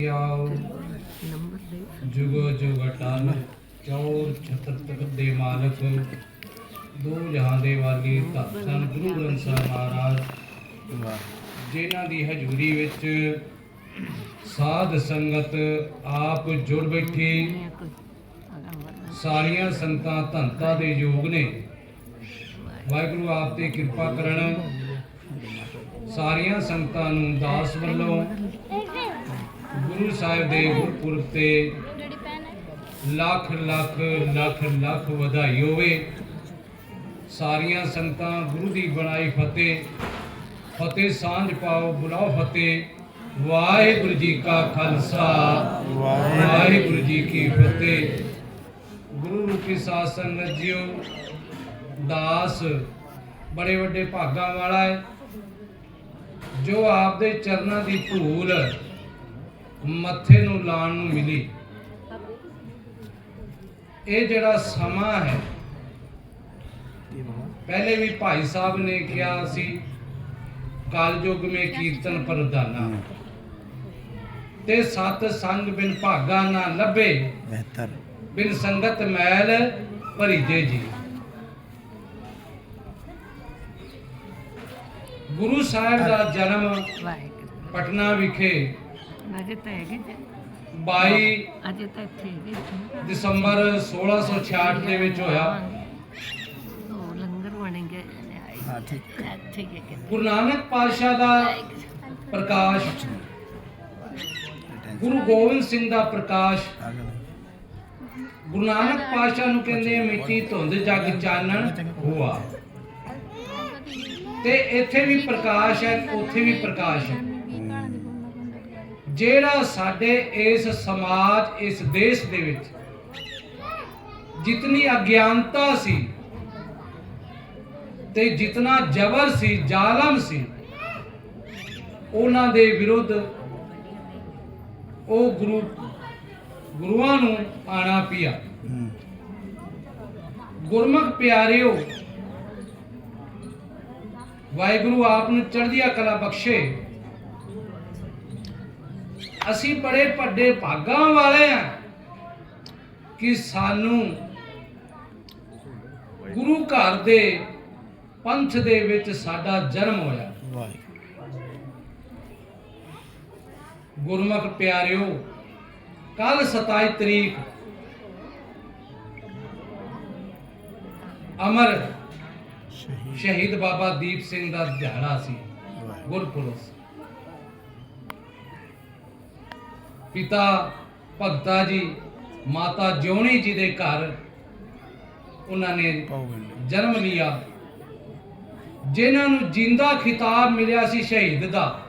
ਆਓ ਜੁਗ ਅਟਲ ਚੌਰ ਛਤਰ ਦੇ ਮਾਲਕ ਦੋ ਜਹਾਂ ਦੇ ਵਾਲੀ ਧੰਨ ਗੁਰੂ ਗ੍ਰੰਥ ਸਾਹਿਬ ਮਹਾਰਾਜ ਜਿਨ੍ਹਾਂ ਦੀ ਹਜ਼ੂਰੀ ਵਿੱਚ ਸਾਧ ਸੰਗਤ ਆਪ ਜੁੜ ਬੈਠੀ ਸਾਰੀਆਂ ਸੰਗਤਾਂ ਧੰਤਾ ਦੇ ਯੋਗ ਨੇ ਵਾਹਿਗੁਰੂ ਆਪ ਤੇ ਕਿਰਪਾ ਕਰਨ ਸਾਰੀਆਂ ਸੰਗਤਾਂ ਨੂੰ ਦਾਸ ਵੱਲੋਂ ਗੁਰੂ ਸਾਹਿਬ ਦੇ ਗੁਰਪੁਰਬ ਤੇ ਲੱਖ ਲੱਖ ਲੱਖ ਲੱਖ ਵਧਾਈ ਹੋਵੇ। ਸਾਰੀਆਂ ਸੰਗਤਾਂ ਗੁਰੂ ਦੀ ਬਣਾਈ ਫਤਿਹ। ਫਤਿਹ ਸਾਂਝ ਪਾਓ, ਬੁਲਾਓ ਫਤਿਹ। ਵਾਹਿਗੁਰੂ ਜੀ ਕਾ ਖਾਲਸਾ, ਵਾਹਿਗੁਰੂ ਜੀ ਕੀ ਫਤਿਹ। ਗੁਰੂ ਰੂਪੀ ਸਾਧ ਸੰਗਤ ਜੀਓ, ਦਾਸ ਬੜੇ ਵੱਡੇ ਭਾਗਾਂ ਵਾਲਾ ਹੈ। ਜੋ ਆਪਦੇ ਚਰਨਾਂ ਦੀ ਧੂਲ ਮੱਥੇ ਨੂੰ ਲਾਣ ਨੂੰ ਮਿਲੀ। ਇਹ ਜਿਹੜਾ ਸਮਾਂ ਹੈ ਪਹਿਲੇ ਵੀ ਭਾਈ ਸਾਹਿਬ ਨੇ ਕਿਹਾ ਸੀ ਕਲਯੁਗ ਮੇ ਕੀਰਤਨ ਪ੍ਰਧਾਨਾ। ਤੇ ਸਤ ਸੰਗ ਬਿਨ ਭਾਗਾ ਨਾ ਲੱਭੇ ਬਿਹਤਰ। ਬਿਨ ਸੰਗਤ ਮੈਲ ਭਰੀਜੇ ਜੀ। ਗੁਰੂ ਸਾਹਿਬ ਦਾ ਜਨਮ ਪਟਨਾ ਵਿਖੇ ਅਜੇ ਤਾਂ ਹੈਗੇ ਜੇ। 22 ਅਜੇ ਤਾਂ ਇੱਥੇ ਹੈਗੇ ਦਸੰਬਰ 1666 ਦੇ ਵਿੱਚ ਹੋਇਆ। ਉਹ ਲੰਗਰ ਆਏ। ਹਾਂ ਠੀਕ। ਹੀ ਗੁਰੂ ਨਾਨਕ ਪਾਤਸ਼ਾਹ ਦਾ ਪ੍ਰਕਾਸ਼। ਗੁਰੂ ਗੋਬਿੰਦ ਸਿੰਘ ਦਾ ਪ੍ਰਕਾਸ਼। ਗੁਰੂ ਨਾਨਕ ਪਾਤਸ਼ਾਹ ਨੂੰ ਕਹਿੰਦੇ ਆ, ਮਿੱਟੀ ਧੁੰਦ ਜਗ ਚਾਨਣ ਹੋਆ। ਤੇ ਇੱਥੇ ਵੀ ਪ੍ਰਕਾਸ਼ ਹੈ ਉੱਥੇ ਵੀ ਪ੍ਰਕਾਸ਼ ਹੈ। ਜਿਹੜਾ ਸਾਡੇ ਇਸ ਸਮਾਜ, ਇਸ ਦੇਸ਼ ਦੇ ਵਿੱਚ ਜਿਤਨੀ ਅਗਿਆਨਤਾ ਸੀ ਤੇ ਜਿਤਨਾ ਜ਼ਬਰ ਸੀ, ਜ਼ਾਲਮ ਸੀ, ਉਹਨਾਂ ਦੇ ਵਿਰੁੱਧ ਉਹ ਗੁਰੂ, ਗੁਰੂਆਂ ਨੂੰ ਆਣਾ ਪਿਆ। ਗੁਰਮੁਖ ਪਿਆਰਿਓ, ਵਾਹਿਗੁਰੂ ਆਪ ਨੂੰ ਚੜ੍ਹਦੀਆਂ ਕਲਾ ਬਖਸ਼ੇ। ਅਸੀਂ ਬੜੇ ਵੱਡੇ ਭਾਗਾਂ ਵਾਲੇ ਆ ਕਿ ਸਾਨੂੰ ਗੁਰੂ ਘਰ ਦੇ ਪੰਥ ਦੇ ਵਿੱਚ ਸਾਡਾ ਜਨਮ ਹੋਇਆ। ਗੁਰਮੁਖ ਪਿਆਰਿਓ ਕੱਲ 27 ਤਰੀਕ ਅਮਰ ਸ਼ਹੀਦ ਬਾਬਾ ਦੀਪ ਸਿੰਘ ਦਾ ਦਿਹਾੜਾ ਸੀ। ਗੁਰਪੁਰਬ ਪਿਤਾ ਭਗਤਾ ਜੀ, ਮਾਤਾ ਜਿਉਣੀ ਜੀ ਦੇ ਘਰ ਉਹਨਾਂ ਨੇ ਜਨਮ ਲਿਆ। ਜਿਨ੍ਹਾਂ ਨੂੰ ਜਿੰਦਾ ਖਿਤਾਬ ਮਿਲਿਆ ਸੀ ਸ਼ਹੀਦ ਦਾ।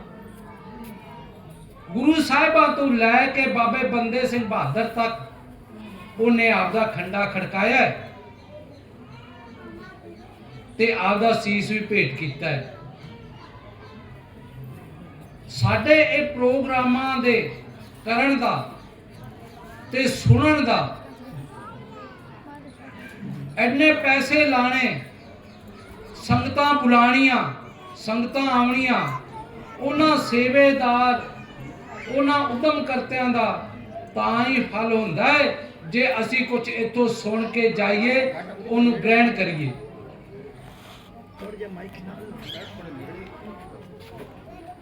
ਗੁਰੂ ਸਾਹਿਬਾਂ ਤੋਂ ਲੈ ਕੇ ਬਾਬੇ ਬੰਦੇ ਸਿੰਘ ਬਹਾਦਰ ਤੱਕ ਉਹਨੇ ਆਪਦਾ ਖੰਡਾ ਖੜਕਾਇਆ ਤੇ ਆਪਦਾ ਸੀਸ ਵੀ ਭੇਟ ਕੀਤਾ ਹੈ। ਸਾਡੇ ਇਹ ਪ੍ਰੋਗਰਾਮਾਂ ਦੇ ਕਰਨ ਦਾ ਤੇ ਸੁਣਨ ਦਾ। ਐਨੇ ਪੈਸੇ ਲਾਣੇ ਸੰਗਤਾਂ ਬੁਲਾਣੀਆਂ ਸੰਗਤਾਂ ਆਉਣੀਆਂ, ਉਹਨਾਂ ਸੇਵੇਦਾਰ, ਉਹਨਾਂ ਉਦਮ ਕਰਤਿਆਂ ਦਾ ਤਾਂ ਹੀ ਫਲ ਹੁੰਦਾ ਹੈ, ਜੇ ਅਸੀਂ ਕੁਝ ਇੱਥੋਂ ਸੁਣ ਕੇ ਜਾਈਏ, ਉਹਨੂੰ ਗ੍ਰਹਿਣ ਕਰੀਏ।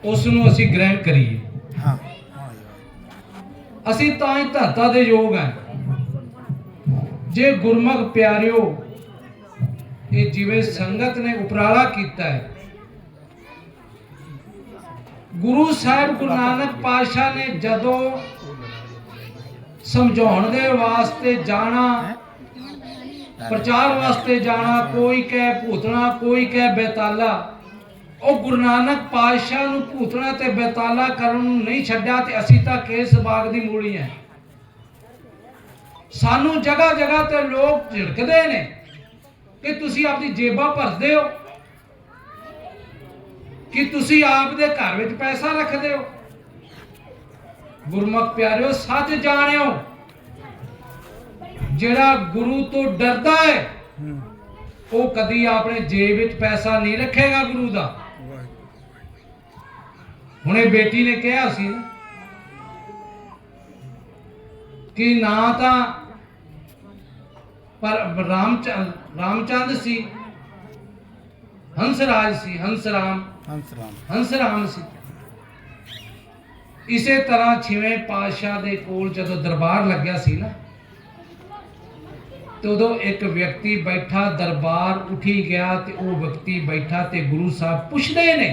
ਉਸ ਨੂੰ ਅਸੀਂ ਗ੍ਰਹਿਣ ਕਰੀਏ। ਹਾਂ। ਅਸੀਂ ਤਾਂ ਹੀ ਧਰਤਾ ਦੇ ਯੋਗ ਹੈ। ਜੇ ਗੁਰਮੁਖ ਪਿਆਰਿਓ, ਇਹ ਜਿਵੇਂ ਸੰਗਤ ਨੇ ਉਪਰਾਲਾ ਕੀਤਾ ਹੈ। ਗੁਰੂ ਸਾਹਿਬ ਗੁਰੂ ਨਾਨਕ ਪਾਤਸ਼ਾਹ ਨੇ ਜਦੋਂ ਸਮਝਾਉਣ ਦੇ ਵਾਸਤੇ ਜਾਣਾ, ਪ੍ਰਚਾਰ ਵਾਸਤੇ ਜਾਣਾ, ਕੋਈ ਕਹਿ ਭੂਤਣਾ, ਕੋਈ ਕਹਿ ਬੇਤਾਲਾ ਉਹ ਗੁਰੂ ਨਾਨਕ ਪਾਤਸ਼ਾਹ ਨੂੰ ਭੂਤਣਾ ਤੇ ਬੇਤਾਲਾ ਕਰਨ ਨੂੰ ਨਹੀਂ ਛੱਡਿਆ ਤੇ ਅਸੀਂ ਤਾਂ ਕੇਸ ਬਾਗ ਦੀ ਮੂਲੀ ਹੈ ਸਾਨੂੰ ਜਗ੍ਹਾ ਜਗ੍ਹਾ ਤੇ ਲੋਕ ਝਿੜਕਦੇ ਨੇ ਕਿ ਤੁਸੀਂ ਆਪਣੀ ਜੇਬਾਂ ਭਰਦੇ ਹੋ ਕਿ ਤੁਸੀਂ ਆਪ ਦੇ ਘਰ ਵਿੱਚ ਪੈਸਾ ਰੱਖਦੇ ਹੋ। ਗੁਰਮੁਖ ਪਿਆਰਿਓ ਸੱਚ ਜਾਣਿਓ ਜਿਹੜਾ ਗੁਰੂ ਤੋਂ ਡਰਦਾ ਹੈ। ਉਹ ਕਦੀ ਆਪਣੇ ਜੇਬ ਵਿੱਚ ਪੈਸਾ ਨਹੀਂ ਰੱਖੇਗਾ ਗੁਰੂ ਦਾ। ਹੁਣੇ ਬੇਟੀ ਨੇ ਕਿਹਾ ਸੀ ਕਿ ਨਾ ਤਾਂ ਪਰ ਰਾਮਚੰਦ ਰਾਮਚੰਦ ਸੀ ਹੰਸਰਾਜ ਸੀ ਹੰਸਰਾਮ ਹੰਸ ਰਾਮ ਹੰਸਰਾਮ ਸੀ। ਇਸੇ ਤਰ੍ਹਾਂ ਛੇਵੇਂ ਪਾਤਸ਼ਾਹ ਦੇ ਕੋਲ ਜਦੋਂ ਦਰਬਾਰ ਲੱਗਿਆ ਸੀ ਨਾ ਤੇ ਉਦੋਂ ਇੱਕ ਵਿਅਕਤੀ ਬੈਠਾ ਦਰਬਾਰ ਉਠੀ ਗਿਆ ਤੇ ਉਹ ਵਿਅਕਤੀ ਬੈਠਾ ਤੇ ਗੁਰੂ ਸਾਹਿਬ ਪੁੱਛਦੇ ਨੇ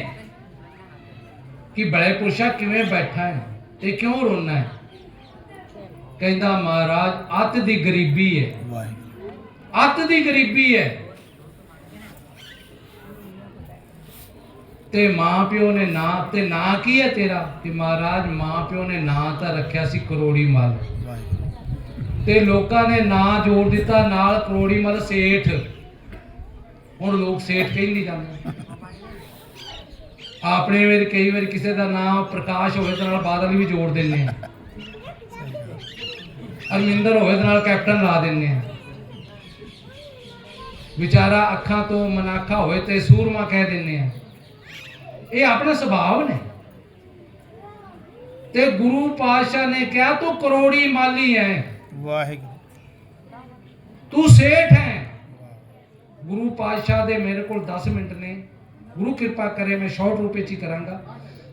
ਕਿ ਬੜੇ ਪੁਰਸ਼ਾ ਕਿਵੇਂ ਬੈਠਾ ਹੈ ਤੇ ਕਿਉਂ ਰੋਣਾ ਹੈ? ਕਹਿੰਦਾ ਮਹਾਰਾਜ ਅੱਤ ਦੀ ਗਰੀਬੀ ਹੈ। ਵਾਹਿਗੁਰੂ। ਅੱਤ ਦੀ ਗਰੀਬੀ ਹੈ। ਤੇ ਮਾਂ ਪਿਓ ਨੇ ਨਾਂ ਤੇ ਨਾਂ ਕੀ ਹੈ ਤੇਰਾ? ਕਿ ਮਹਾਰਾਜ ਮਾਂ ਪਿਓ ਨੇ ਨਾਂ ਤਾਂ ਰੱਖਿਆ ਸੀ ਕਰੋੜੀ ਮਲ। ਤੇ ਲੋਕਾਂ ਨੇ ਨਾਂ ਜੋੜ ਦਿੱਤਾ ਨਾਲ ਕਰੋੜੀ ਮਲ ਸੇਠ। ਹੁਣ ਲੋਕ ਸੇਠ ਕਹਿੰਦੇ ਜਾਂਦੇ ਆਪਣੇ ਵੇਲੇ ਕਈ ਵਾਰ ਕਿਸੇ ਦਾ ਨਾਮ ਪ੍ਰਕਾਸ਼ ਹੋਵੇ ਤਾਂ ਨਾਲ ਬਾਦਲ ਵੀ ਜੋੜ ਦਿੰਦੇ ਆ। ਅਰਮਿੰਦਰ ਹੋਵੇ ਤਾਂ ਨਾਲ ਕੈਪਟਨ ਲਾ ਦਿੰਦੇ ਆ। ਵਿਚਾਰਾ ਅੱਖਾਂ ਤੋਂ ਮਨਾਖਾ ਹੋਵੇ ਤੇ ਸੂਰਮਾ ਕਹਿ ਦਿੰਦੇ ਆ। ਇਹ ਆਪਣਾ ਸੁਭਾਅ ਨੇ। ਤੇ ਗੁਰੂ ਪਾਤਸ਼ਾਹ ਨੇ ਕਿਹਾ ਤੂੰ ਕਰੋੜੀ ਮਾਲੀ ਹੈ ਵਾਹਿਗੁਰੂ। ਤੂੰ ਸੇਠ ਹੈ ਗੁਰੂ ਪਾਤਸ਼ਾਹ ਦੇ ਮੇਰੇ ਕੋਲ 10 ਮਿੰਟ ਨੇ। ਗੁਰੂ ਕਿਰਪਾ ਕਰੇ, ਮੈਂ ਸ਼ਾਰਟ ਰੂਪ ਵਿੱਚ ਹੀ ਕਰਾਂਗਾ।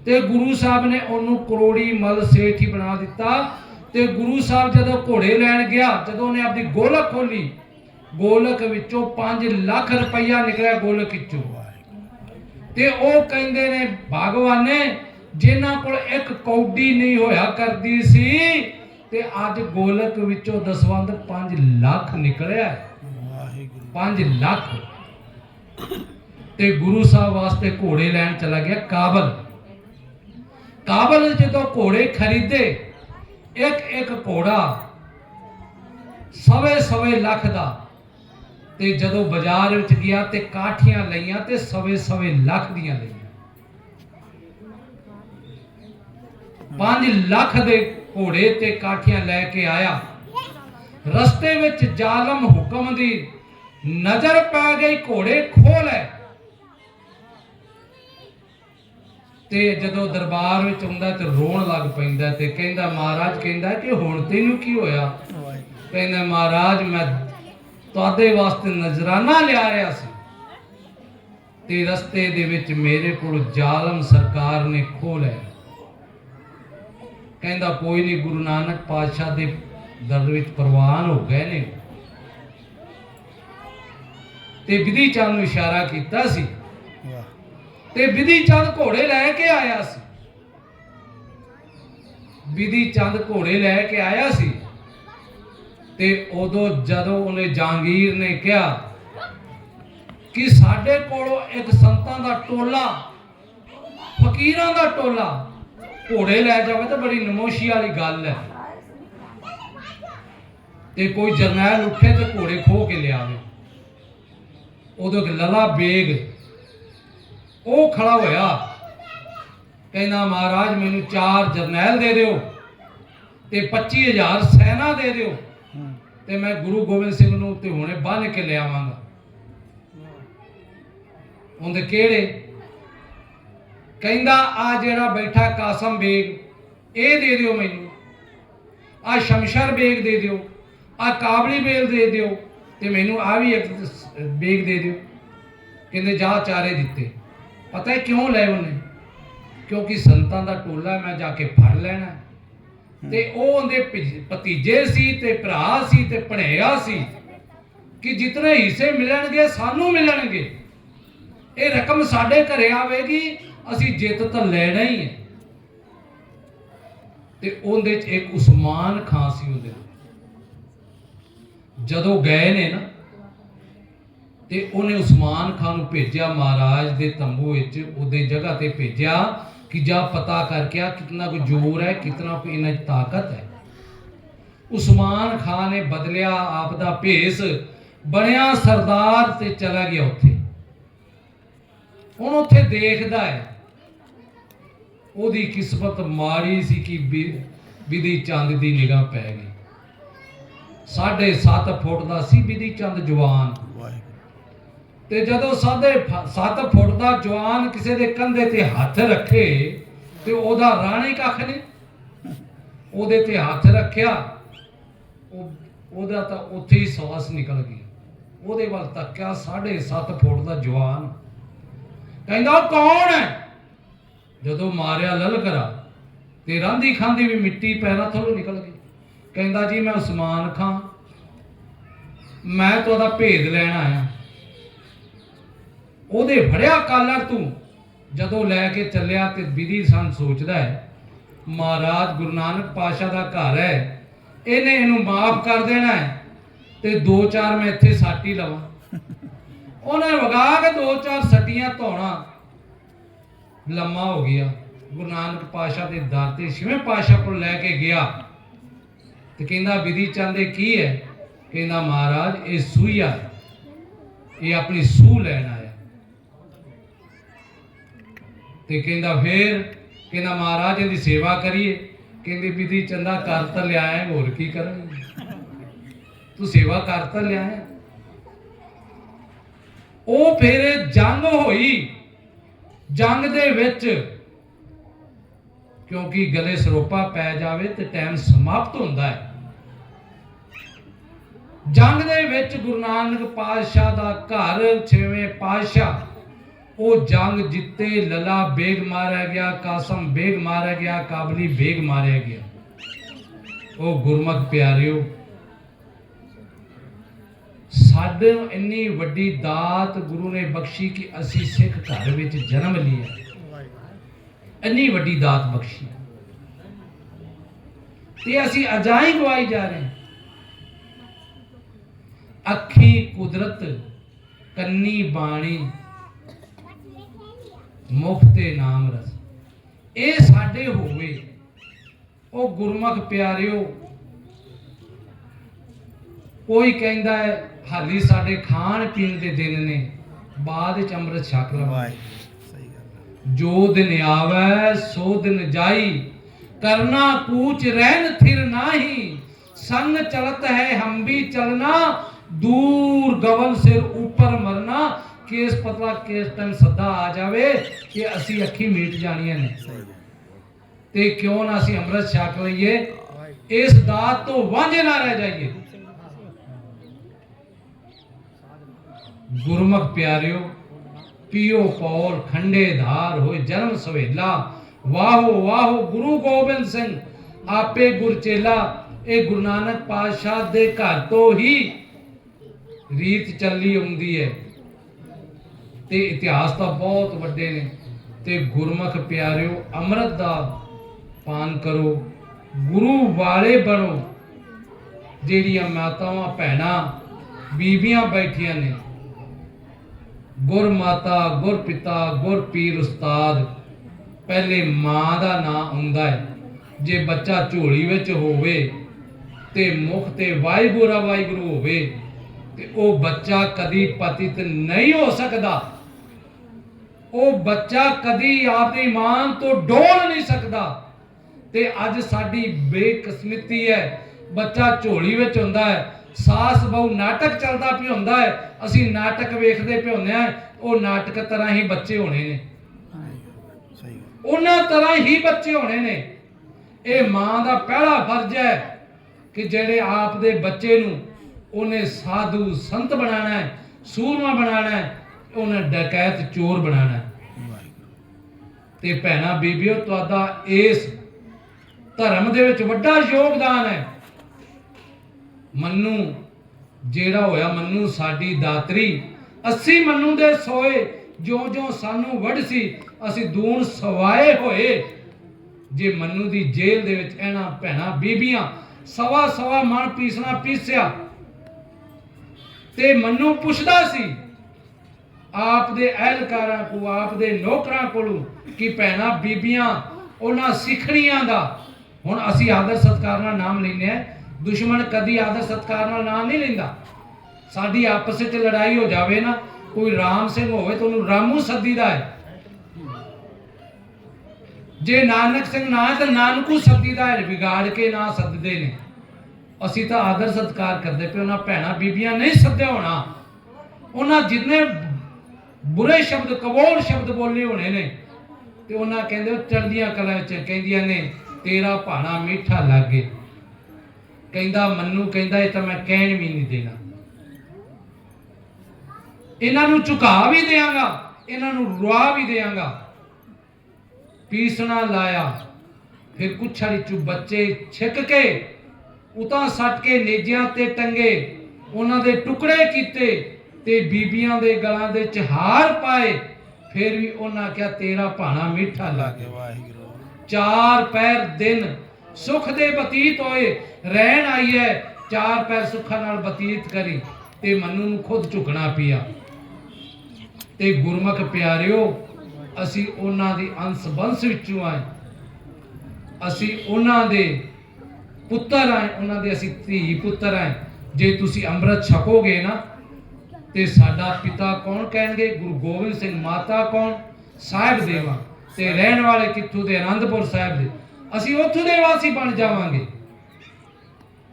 ਤੇ ਗੁਰੂ ਸਾਹਿਬ ਨੇ ਉਹਨੂੰ ਕਰੋੜੀ ਮਲ ਸੇਠ ਹੀ ਬਣਾ ਦਿੱਤਾ। ਤੇ ਗੁਰੂ ਸਾਹਿਬ ਜਦੋਂ ਘੋੜੇ ਲੈਣ ਗਿਆ, ਜਦੋਂ ਉਹਨੇ ਆਪਣੀ ਗੋਲਕ ਖੋਲੀ ਗੋਲਕ ਵਿੱਚੋਂ 5 ਲੱਖ ਰੁਪਈਆ ਨਿਕਲਿਆ ਗੋਲਕ ਵਿੱਚੋਂ। ਤੇ ਉਹ ਕਹਿੰਦੇ ਨੇ, ਭਗਵਾਨੇ, ਜਿਨ੍ਹਾਂ ਕੋਲ ਇੱਕ ਕੌਡੀ ਨਹੀਂ ਹੋਇਆ ਕਰਦੀ ਸੀ, ਤੇ ਅੱਜ ਗੋਲਕ ਵਿੱਚੋਂ ਦਸਵੰਦ 5 ਲੱਖ ਨਿਕਲਿਆ ਵਾਹਿਗੁਰੂ 5 ਲੱਖ। ਤੇ ਗੁਰੂ ਸਾਹਿਬ ਵਾਸਤੇ ਘੋੜੇ ਲੈਣ ਚਲਾ ਗਿਆ ਕਾਬਲ। ਕਾਬਲ ਜਦੋਂ ਘੋੜੇ ਖਰੀਦੇ ਇੱਕ ਇੱਕ ਘੋੜਾ ਸਵੇ ਸਵੇ ਲੱਖ ਦਾ ਤੇ ਜਦੋਂ ਬਾਜ਼ਾਰ ਵਿੱਚ ਗਿਆ ਤੇ ਕਾਠੀਆਂ ਲਈਆਂ ਤੇ ਸਵੇ ਸਵੇ ਲੱਖ ਦੀਆਂ ਲਈਆਂ। 5 ਲੱਖ ਦੇ ਘੋੜੇ ਤੇ ਕਾਠੀਆਂ ਲੈ ਕੇ ਆਇਆ। ਰਸਤੇ ਵਿੱਚ ਜ਼ਾਲਮ ਹੁਕਮ ਦੀ ਨਜ਼ਰ ਪੈ ਗਈ, ਘੋੜੇ ਖੋਲ ਹੈ ਤੇ ਜਦੋਂ ਦਰਬਾਰ ਵਿੱਚ ਆਉਂਦਾ ਤੇ ਰੋਣ ਲੱਗ ਪੈਂਦਾ ਤੇ ਕਹਿੰਦਾ ਮਹਾਰਾਜ, ਕਹਿੰਦਾ ਕਿ ਹੁਣ ਤੈਨੂੰ ਕੀ ਹੋਇਆ? ਕਹਿੰਦਾ ਮਹਾਰਾਜ, ਮੈਂ ਤੁਹਾਡੇ ਵਾਸਤੇ ਨਜ਼ਰਾਨਾ ਲਿਆ ਰਿਹਾ ਸੀ। ਤੇ ਰਸਤੇ ਦੇ ਵਿੱਚ ਮੇਰੇ ਕੋਲ ਜ਼ਾਲਮ ਸਰਕਾਰ ਨੇ ਖੋਹ ਲਿਆ। ਕਹਿੰਦਾ ਕੋਈ ਨਹੀਂ, ਗੁਰੂ ਨਾਨਕ ਪਾਤਸ਼ਾਹ ਦੇ ਦਰ ਵਿੱਚ ਪ੍ਰਵਾਨ ਹੋ ਗਏ ਨੇ। ਤੇ ਵਿਧੀ ਚੰਦ ਨੂੰ ਇਸ਼ਾਰਾ ਕੀਤਾ ਸੀ। ਤੇ ਵਿਧੀ ਚੰਦ ਘੋੜੇ ਲੈ ਕੇ ਆਇਆ ਸੀ। ਵਿਧੀ ਚੰਦ ਘੋੜੇ ਲੈ ਕੇ ਆਇਆ ਸੀ। ਤੇ ਉਦੋਂ ਜਦੋਂ ਉਹਨੇ ਜਹਾਂਗੀਰ ਨੇ ਕਿਹਾ ਕਿ ਸਾਡੇ ਕੋਲੋਂ ਇੱਕ ਸੰਤਾਂ ਦਾ ਟੋਲਾ, ਫਕੀਰਾਂ ਦਾ ਟੋਲਾ ਘੋੜੇ ਲੈ ਜਾਵੇ ਤਾਂ ਬੜੀ ਨਮੋਸ਼ੀ ਵਾਲੀ ਗੱਲ ਹੈ। ਤੇ ਕੋਈ ਜਰਨੈਲ ਉੱਠੇ ਤੇ ਘੋੜੇ ਖੋ ਕੇ ਲਿਆਵੇ। ਉਦੋਂ ਇੱਕ ਲਲਾ ਬੇਗ ਉਹ ਖੜਾ ਹੋਇਆ। ਕਹਿੰਦਾ, ਮਹਾਰਾਜ, ਮੈਨੂੰ ਚਾਰ ਜਰਨੈਲ ਦੇ ਦਿਓ ਤੇ 25000 ਸੈਨਾ ਦੇ ਦਿਓ ਹੂੰ ਤੇ ਮੈਂ ਗੁਰੂ ਗੋਬਿੰਦ ਸਿੰਘ ਨੂੰ ਤੇ ਹੁਣੇ ਬੰਨ ਕੇ ਲਿਆਵਾਂਗਾ ਉਹਦੇ ਕਿਹੜੇ? ਕਹਿੰਦਾ, ਆ ਜਿਹੜਾ ਬੈਠਾ ਕਾਸਮ ਬੇਗ, ਇਹ ਦੇ ਦਿਓ ਮੈਨੂੰ। ਆ ਸ਼ਮਸ਼ਰ ਬੇਗ ਦੇ ਦਿਓ, ਆ ਕਾਬਲੀ ਬੇਗ ਦੇ ਦਿਓ ਤੇ ਮੈਨੂੰ ਆ ਵੀ ਇੱਕ ਬੇਗ ਦੇ ਦਿਓ। ਕਹਿੰਦੇ, ਜਾ ਚਾਰੇ ਦਿੱਤੇ। ਪਤਾ ਹੈ ਕਿਉਂ ਲੈ ਉਹਨੇ? ਕਿਉਂਕਿ ਸੰਤਾਂ ਦਾ ਟੋਲਾ ਮੈਂ ਜਾ ਕੇ ਫੜ ਲੈਣਾ। ਤੇ ਉਹ ਉਹਦੇ ਭਤੀਜੇ ਸੀ ਤੇ ਭਰਾ ਸੀ ਤੇ ਭਣੇਗਾ ਸੀ ਕਿ ਜਿਤਨੇ ਹਿੱਸੇ ਮਿਲਣਗੇ, ਸਾਨੂੰ ਮਿਲਣਗੇ। ਇਹ ਰਕਮ ਸਾਡੇ ਘਰੇ ਆਵੇਗੀ, ਅਸੀਂ ਜਿੱਤ ਤਾਂ ਲੈਣਾ ਹੀ ਹੈ। ਤੇ ਉਹਦੇ ਚ ਇੱਕ ਉਸਮਾਨ ਖਾਂ ਸੀ ਉਹਦੇ ਜਦੋਂ ਗਏ ਨੇ ਨਾ ਤੇ ਉਹਨੇ ਉਸਮਾਨ ਖਾਨ ਨੂੰ ਭੇਜਿਆ ਮਹਾਰਾਜ ਦੇ ਤੰਬੂ ਵਿੱਚ, ਉਹਦੇ ਜਗ੍ਹਾ ਤੇ ਭੇਜਿਆ ਕਿ ਜਾ ਪਤਾ ਕਰਕੇ ਆ ਕਿਤਨਾ ਕੋਈ ਜ਼ੋਰ ਹੈ, ਕਿਤਨਾ ਕੋਈ ਇਹਨਾਂ 'ਚ ਤਾਕਤ ਹੈ। ਉਸਮਾਨ ਖਾਨ ਨੇ ਬਦਲਿਆ ਆਪ ਦਾ ਭੇਸ, ਬਣਿਆ ਸਰਦਾਰ ਤੇ ਚਲਾ ਗਿਆ ਉੱਥੇ। ਹੁਣ ਉੱਥੇ ਦੇਖਦਾ ਹੈ, ਉਹਦੀ ਕਿਸਮਤ ਮਾੜੀ ਸੀ ਕਿ ਵਿਧੀ ਚੰਦ ਦੀ ਨਿਗਾਹ ਪੈ ਗਈ। ਸਾਢੇ 7 ਫੁੱਟ ਦਾ ਸੀ ਵਿਧੀ ਚੰਦ ਜਵਾਨ। ਵਾਹਿਗੁਰੂ। ਤੇ ਜਦੋਂ ਸਾਢੇ 7 ਫੁੱਟ ਦਾ ਜਵਾਨ ਕਿਸੇ ਦੇ ਕੰਧੇ ਤੇ ਹੱਥ ਰੱਖੇ, ਤੇ ਉਹਦਾ ਰਾਣੀ ਕੱਖ ਨਹੀਂ। ਉਹਦੇ ਤੇ ਹੱਥ ਰੱਖਿਆ, ਉਹ, ਉਹਦਾ ਤਾਂ ਉੱਥੇ ਹੀ ਸਵਾਸ ਨਿਕਲ ਗਈ ਉਹਦੇ ਵੱਲ ਤੱਕਿਆ 7.5 ਫੁੱਟ ਦਾ ਜਵਾਨ। ਕਹਿੰਦਾ, ਉਹ ਕੌਣ ਹੈ? ਜਦੋਂ ਮਾਰਿਆ ਲਲਕਰਾ, ਤੇ ਰਾਂਦੀ ਖਾਂਦੀ ਵੀ ਮਿੱਟੀ ਪੈਰਾਂ ਥੋੜੋਂ ਨਿਕਲ ਗਈ। ਕਹਿੰਦਾ, ਜੀ, ਮੈਂ ਉਸਮਾਨ ਖਾਂ। ਮੈਂ ਤੁਹਾਡਾ ਭੇਦ ਲੈਣ ਆਇਆ। ਉਹਦੇ ਫੜਿਆ ਕਾਲਰ ਤੂੰ ਜਦੋਂ ਲੈ ਕੇ ਚੱਲਿਆ ਤੇ ਵਿਧੀ ਸੰਤ ਸੋਚਦਾ ਹੈ, ਮਹਾਰਾਜ ਗੁਰੂ ਨਾਨਕ ਪਾਸ਼ਾ ਦਾ ਘਰ ਹੈ, ਇਹਨੇ ਇਹਨੂੰ ਮਾਫ ਕਰ ਦੇਣਾ ਹੈ ਤੇ ਦੋ ਚਾਰ ਮੈਂ ਇੱਥੇ ਸਾਟੀ ਲਵਾਂ। ਉਹਨੇ ਵਗਾ ਕੇ ਦੋ ਚਾਰ ਸੱਟੀਆਂ ਧੋਣਾ। ਲੰਮਾ ਹੋ ਗਿਆ। ਗੁਰੂ ਨਾਨਕ ਪਾਸ਼ਾ ਦੇ ਦਰ ਤੇ ਛੇਵੇਂ ਪਾਸ਼ਾ ਕੋਲ ਲੈ ਕੇ ਗਿਆ। ਤੇ ਕਹਿੰਦਾ, ਵਿਧੀ ਚਾਹੁੰਦੇ ਕੀ ਹੈ? ਕਹਿੰਦਾ, ਮਹਾਰਾਜ, ਇਹ ਸੂਈਆ ਹੈ। ਇਹ ਆਪਣੀ ਸੂਹ ਲੈਣਾ ਆਇਆ ਤੇ ਕਹਿੰਦਾ ਫੇਰ ਕਹਿੰਦਾ ਮਹਾਰਾਜ ਦੀ ਸੇਵਾ ਕਰੀਏ। ਕਹਿੰਦੀ ਵਿਧੀ ਚੰਦਾ ਕਰ ਤਾਂ ਲਿਆਇਆ ਹੋਰ ਕੀ ਕਰਾਂਗੇ? ਤੂੰ ਸੇਵਾ ਕਰ ਤਾਂ ਲਿਆਇਆ ਉਹ ਫੇਰ ਜੰਗ ਹੋਈ। ਜੰਗ ਦੇ ਵਿੱਚ ਕਿਉਂਕਿ ਗਲੇ ਸਰੋਪਾ ਪੈ ਜਾਵੇ ਤੇ ਟਾਈਮ ਸਮਾਪਤ ਹੁੰਦਾ ਹੈ। ਜੰਗ ਦੇ ਵਿੱਚ ਗੁਰੂ ਨਾਨਕ ਪਾਤਸ਼ਾਹ ਦਾ ਘਰ ਛੇਵੇਂ ਪਾਤਸ਼ਾਹ ਉਹ ਜੰਗ ਜਿੱਤੇ ਲਲਾ ਬੇਗ ਮਾਰਿਆ ਗਿਆ, ਕਾਸਮ ਬੇਗ ਮਾਰਿਆ ਗਿਆ, ਕਾਬਲੀ ਬੇਗ ਮਾਰਿਆ ਗਿਆ। ਉਹ ਗੁਰਮਤ ਪਿਆਰਿਓ, ਸਾਡੇ ਇੰਨੀ ਵੱਡੀ ਦਾਤ ਗੁਰੂ ਨੇ ਬਖਸ਼ੀ ਕਿ ਅਸੀਂ ਸਿੱਖ ਘਰ ਵਿੱਚ ਜਨਮ ਲਿਆ ਇੰਨੀ ਵੱਡੀ ਦਾਤ ਬਖਸ਼ੀ। ਤੇ ਅਸੀਂ ਅਜਾਈ ਗਵਾਈ ਜਾ ਰਹੇ ਅੱਖੀ ਕੁਦਰਤ, ਕੰਨੀ ਬਾਣੀ ਮੁਖਤੇ ਨਾਮ ਰਸ। ਇਹ ਸਾਡੇ ਹੋਵੇ। ਉਹ ਗੁਰਮੁਖ ਪਿਆਰਿਓ ਕੋਈ ਕਹਿੰਦਾ ਹੈ ਹਾਲੀ ਸਾਡੇ ਖਾਣ ਪੀਣ ਦੇ ਦਿਨ ਨੇ ਬਾਅਦ ਵਿੱਚ ਅੰਮ੍ਰਿਤ ਛਕ ਹੈ। ਜੋ ਦਿਨ ਆਵੈ ਸੋ ਦਿਨ ਜਾਈ। ਕਰਨਾ ਕੂਚ ਰਹਿਨ ਥਿਰ ਨਾਹੀ। ਸੰਗ ਚਲਤ ਹੈ ਹਮ ਵੀ ਚਲਨਾ ਦੂਰ ਗਵਨ ਸਿਰ ਉੱਪਰ ਮਰਨਾ। ਕੇਸ ਪਤਲਾ ਕੇਸ ਟਾਈਮ ਸੱਦਾ ਆ ਜਾਵੇ ਕਿ ਅਸੀਂ ਅੱਖੀ ਮੀਟ ਜਾਣੀਆਂ ਨੇ। ਤੇ ਕਿਉਂ ਨਾ ਅਸੀਂ ਅੰਮ੍ਰਿਤ ਛਕ ਲਈਏ? ਇਸ ਦਾਤ ਤੋਂ ਵਾਂਝੇ ਨਾ ਰਹਿ ਜਾਈਏ। ਗੁਰਮੁਖ ਪਿਆਰਿਓ ਪੀਓ ਪੌਲ ਖੰਡੇ ਧਾਰ ਹੋਏ ਜਨਮ ਸਵੇਲਾ। ਵਾਹੋ ਵਾਹੋ ਗੁਰੂ ਗੋਬਿੰਦ ਸਿੰਘ ਆਪੇ ਗੁਰਚੇਲਾ ਇਹ ਗੁਰੂ ਨਾਨਕ ਪਾਤਸ਼ਾਹ ਦੇ ਘਰ ਤੋਂ ਹੀ ਰੀਤ ਚੱਲੀ ਆਉਂਦੀ ਹੈ। ਤੇ ਇਤਿਹਾਸ ਤਾਂ ਬਹੁਤ ਵੱਡੇ ਨੇ। ਤੇ ਗੁਰਮੁਖ ਪਿਆਰਿਓ, ਅੰਮ੍ਰਿਤ ਦਾ ਪਾਨ ਕਰੋ, ਗੁਰੂ ਵਾਲੇ ਬਣੋ, ਜਿਹੜੀਆਂ ਮਾਤਾਵਾਂ, ਭੈਣਾਂ, ਬੀਬੀਆਂ ਬੈਠੀਆਂ ਨੇ। ਗੁਰ ਮਾਤਾ, ਗੁਰ ਪਿਤਾ, ਗੁਰ ਪੀਰ ਉਸਤਾਦ, ਪਹਿਲੇ ਮਾਂ ਦਾ ਨਾਂ ਹੁੰਦਾ ਹੈ। ਜੇ ਬੱਚਾ ਝੋਲੀ ਵਿੱਚ ਹੋਵੇ ਤੇ ਮੁਖ ਤੇ ਵਾਹਿਗੁਰੂ ਵਾਹਿਗੁਰੂ ਹੋਵੇ ਤੇ ਉਹ ਬੱਚਾ ਕਦੀ ਪਤਿਤ ਨਹੀਂ ਹੋ ਸਕਦਾ। ਉਹ ਬੱਚਾ ਕਦੀ ਆਪਣੀ ਮਾਂ ਤੋਂ ਡੋਲ ਨਹੀਂ ਸਕਦਾ। ਤੇ ਅੱਜ ਸਾਡੀ ਬੇਕਿਸਮਤੀ ਹੈ। ਬੱਚਾ ਝੋਲੀ ਵਿੱਚ ਹੁੰਦਾ ਹੈ। ਸਾਸ ਬਹੁ ਨਾਟਕ ਚੱਲਦਾ ਪਿਆ ਹੁੰਦਾ ਹੈ। ਅਸੀਂ ਨਾਟਕ ਵੇਖਦੇ ਪਿਆ ਹੁੰਦੇ ਆ ਉਹ ਨਾਟਕ ਤਰ੍ਹਾਂ ਹੀ ਬੱਚੇ ਹੋਣੇ ਨੇ। ਉਹਨਾਂ ਤਰ੍ਹਾਂ ਹੀ ਬੱਚੇ ਹੋਣੇ ਨੇ। ਇਹ ਮਾਂ ਦਾ ਪਹਿਲਾ ਫਰਜ਼ ਹੈ ਕਿ ਜਿਹੜੇ ਆਪ ਦੇ ਬੱਚੇ ਨੂੰ ਉਹਨੇ ਸਾਧੂ ਸੰਤ ਬਣਾਉਣਾ ਹੈ, ਸੂਰਮਾ ਬਣਾਉਣਾ ਹੈ ਉਹਨੇ ਡਕੈਤ ਚੋਰ ਬਣਾਉਣਾ ਹੈ। ਵਾਹਿਗੁਰੂ ਤੇ ਭੈਣਾ, ਬੀਬੀਓ, ਤੁਹਾਡਾ ਇਸ ਧਰਮ ਦੇ ਵਿੱਚ ਵੱਡਾ ਯੋਗਦਾਨ ਹੈ। ਮੰਨੂ, ਜਿਹੜਾ ਹੋਇਆ ਮੰਨੂ, ਸਾਡੀ ਦਾਤਰੀ 80 ਮੰਨੂ ਦੇ ਸੋਏ ਜੋ ਜੋ ਸਾਨੂੰ ਵੜ ਸੀ, ਅਸੀਂ ਦੂਣ ਸਵਾਏ ਹੋਏ। ਜੇ ਮੰਨੂ ਦੀ ਜੇਲ੍ਹ ਦੇ ਵਿੱਚ ਇਹਨਾਂ ਭੈਣਾ, ਬੀਬੀਆਂ, ਸਵਾ ਸਵਾ ਮਨ ਪੀਸਣਾ ਪੀਸਿਆ, ਤੇ ਮੰਨੂ ਪੁੱਛਦਾ ਸੀ ਆਪ ਦੇ ਅਹਿਲਕਾਰਾਂ ਕੋ ਆਪ ਦੇ ਨੌਕਰਾਂ ਕੋਲੋਂ ਕਿ ਭੈਣਾ, ਬੀਬੀਆਂ, ਉਹਨਾਂ ਸਿੱਖਣੀਆਂ ਦਾ। ਹੁਣ ਅਸੀਂ ਆਦਰ ਸਤਕਾਰ ਨਾਲ ਨਾਮ ਲੈਂਦੇ ਆ ਦੁਸ਼ਮਣ ਕਦੀ ਆਦਰ ਸਤਕਾਰ ਨਾਲ ਨਾਮ ਨਹੀਂ ਲੈਂਦਾ। ਸਾਡੀ ਆਪਸ ਵਿੱਚ ਲੜਾਈ ਹੋ ਜਾਵੇ ਨਾ, ਕੋਈ ਰਾਮ ਸਿੰਘ ਹੋਵੇ ਤਾਂ ਉਹਨੂੰ ਰਾਮੂ ਸੱਦੀਦਾ ਹੈ। ਜੇ ਨਾਨਕ ਸਿੰਘ ਨਾ ਹੈ ਤਾਂ ਨਾਨਕੂ ਸੱਦੀਦਾ ਹੈ, ਵਿਗਾੜ ਕੇ ਨਾ ਸੱਦਦੇ ਨੇ। ਅਸੀਂ ਤਾਂ ਆਦਰ ਸਤਕਾਰ ਕਰਦੇ ਪਏ ਉਹਨਾਂ ਭੈਣਾ, ਬੀਬੀਆਂ ਨਹੀਂ ਸੱਦਿਆ ਹੋਣਾ। ਉਹਨਾਂ ਜਿੰਨੇ ਬੁਰੇ ਸ਼ਬਦ, ਕਬੋਲ ਸ਼ਬਦ ਬੋਲੇ ਹੋਣੇ ਨੇ। ਤੇ ਉਹਨਾਂ ਕਹਿੰਦੇ ਚੜਦੀਆਂ ਕਲਾਂ ਵਿੱਚ ਕਹਿੰਦੀਆਂ ਨੇ, ਤੇਰਾ ਭਾਣਾ ਮਿੱਠਾ ਲਾਗੇ। ਕਹਿੰਦਾ, ਮੰਨੂ ਕਹਿੰਦਾ, ਇਹ ਤਾਂ ਮੈਂ ਕਹਿਣ ਵੀ ਨਹੀਂ ਦੇਣਾ। ਇਹਨਾਂ ਨੂੰ ਝੁਕਾ ਵੀ ਦੇਵਾਂਗਾ ਇਹਨਾਂ ਨੂੰ ਰੁਆ ਵੀ ਦੇਵਾਂਗਾ ਪੀਸਣਾ ਲਾਇਆ, ਫਿਰ ਕੁਛੜੀ ਚੁ ਬੱਚੇ ਛਿੱਕ ਕੇ ਉਤਾਂ ਸੱਟ ਕੇ ਨੇਜਿਆਂ ਤੇ ਟੰਗੇ, ਉਹਨਾਂ ਦੇ ਟੁਕੜੇ ਕੀਤੇ। ਤੇ ਬੀਬੀਆਂ ਦੇ ਗਲਾਂ ਦੇ ਚ ਹਾਰ ਪਾਏ ਫਿਰ ਵੀ ਉਹਨਾਂ ਕਿਹਾ ਤੇਰਾ ਭਾਣਾ ਮਿੱਠਾ ਲੱਗੇ ਵਾਹਿਗੁਰੂ। ਚਾਰ ਪੈਰ ਦਿਨ ਸੁਖ ਦੇ ਬਤੀਤ ਹੋਏ ਰਹਿਣ ਆਈ ਹੈ ਚਾਰ ਪੈਰ ਸੁੱਖਾਂ ਨਾਲ ਬਤੀਤ ਕਰੀ ਤੇ ਮਨੂ ਨੂੰ ਖੁਦ ਝੁਕਣਾ ਪਿਆ। ਤੇ ਗੁਰਮੁਖ ਪਿਆਰਿਓ ਅਸੀਂ ਉਹਨਾਂ ਦੀ ਅੰਸ਼ ਬੰਸ ਵਿੱਚੋਂ ਆਏ। ਅਸੀਂ ਉਹਨਾਂ ਦੇ ਪੁੱਤਰ ਆਏ ਉਹਨਾਂ ਦੇ ਅਸੀਂ ਧੀ ਪੁੱਤਰ ਆਏ। ਜੇ ਤੁਸੀਂ ਅੰਮ੍ਰਿਤ ਛਕੋਗੇ ਨਾ ਤੇ ਸਾਡਾ ਪਿਤਾ ਕੌਣ ਕਹਿਣਗੇ? ਗੁਰੂ ਗੋਬਿੰਦ ਸਿੰਘ ਮਾਤਾ ਕੌਣ? ਸਾਹਿਬ ਦੇਵਾ। ਤੇ ਰਹਿਣ ਵਾਲੇ ਕਿੱਥੋਂ ਦੇ? ਆਨੰਦਪੁਰ ਸਾਹਿਬ ਦੇ। ਅਸੀਂ ਉੱਥੋਂ ਦੇ ਵਾਸੀ ਬਣ ਜਾਵਾਂਗੇ।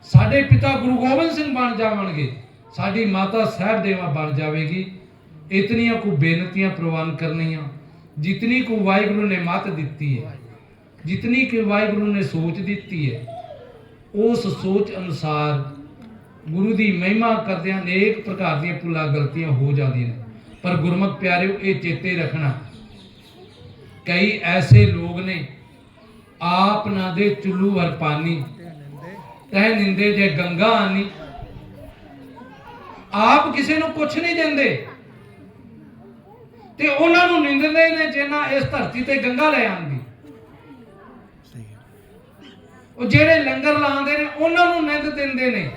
ਸਾਡੇ ਪਿਤਾ ਗੁਰੂ ਗੋਬਿੰਦ ਸਿੰਘ ਬਣ ਜਾਵਣਗੇ। ਸਾਡੀ ਮਾਤਾ ਸਾਹਿਬ ਦੇਵਾ ਬਣ ਜਾਵੇਗੀ। ਇਤਨੀਆਂ ਕੁ ਬੇਨਤੀਆਂ ਪ੍ਰਵਾਨ ਕਰਨੀਆਂ। ਜਿਤਨੀ ਕੁ ਵਾਹਿਗੁਰੂ ਨੇ ਮਤ ਦਿੱਤੀ ਹੈ, ਜਿਤਨੀ ਕਿ ਵਾਹਿਗੁਰੂ ਨੇ ਸੋਚ ਦਿੱਤੀ ਹੈ, ਉਸ ਸੋਚ ਅਨੁਸਾਰ ਗੁਰੂ ਦੀ ਮਹਿਮਾ ਕਰਦਿਆਂ ਅਨੇਕ ਪ੍ਰਕਾਰ ਦੀਆਂ ਭੁੱਲਾਂ ਗਲਤੀਆਂ ਹੋ ਜਾਂਦੀਆਂ ਨੇ। ਪਰ ਗੁਰਮੁਖ ਪਿਆਰਿਓ ਇਹ ਚੇਤੇ ਰੱਖਣਾ। ਕਈ ਐਸੇ ਲੋਕ ਨੇ ਆਪ ਨਾ ਦੇ ਚੁੱਲੂ ਵਰ ਪਾਨੀ ਤਹਿ ਨਿੰਦੇ ਜੇ ਗੰਗਾ ਆਨੀ। ਆਪ ਕਿਸੇ ਨੂੰ ਕੁਝ ਨਹੀਂ ਦਿੰਦੇ। ਤੇ ਉਹਨਾਂ ਨੂੰ ਨਿੰਦਦੇ ਨੇ ਜਿਨ੍ਹਾਂ ਇਸ ਧਰਤੀ ਤੇ ਗੰਗਾ ਲੈ ਆਂਦੀ ਉਹ ਜਿਹੜੇ ਲੰਗਰ ਲਾਉਂਦੇ ਨੇ ਉਹਨਾਂ ਨੂੰ ਨਿੰਦ ਦਿੰਦੇ ਨੇ।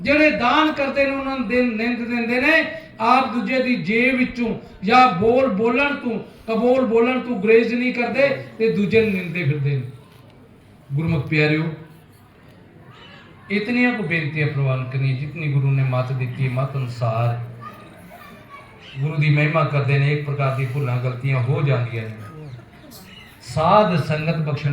ਜਿਹੜੇ ਦਾਨ ਕਰਦੇ ਨੇ, ਉਹਨਾਂ ਨੂੰ ਦਿਨ- ਨਿੰਦ ਦਿੰਦੇ ਨੇ, ਆਪ ਦੂਜੇ ਦੀ ਜੇਬ ਵਿੱਚੋਂ ਜਾਂ ਬੋਲ ਬੋਲਣ ਤੋਂ ਕਬੋਲ ਬੋਲਣ ਤੋਂ ਗਰੇਜ਼ ਨਹੀਂ ਕਰਦੇ ਤੇ ਦੂਜੇ ਨੂੰ ਨਿੰਦੇ ਫਿਰਦੇ ਨੇ। ਗੁਰਮੁਖ ਪਿਆਰਿਓ, ਇਤਨੀਆਂ ਕੋ ਬੇਨਤੀਆਂ ਪ੍ਰਵਾਨ ਕਰਨੀ ਜਿਤਨੀ ਗੁਰੂ ਨੇ ਮਤ ਦਿੱਤੀ ਮਤ ਅਨੁਸਾਰ ਗੁਰੂ ਦੀ ਮਹਿਮਾ ਕਰਦੇ ਨੇ, ਇੱਕ ਪ੍ਰਕਾਰ ਦੀ ਭੁੱਲਾਂ, ਗਲਤੀਆਂ ਹੋ ਜਾਂਦੀਆਂ ਨੇ। ਸਾਧ ਸੰਗਤ ਬਖਸ਼ਣ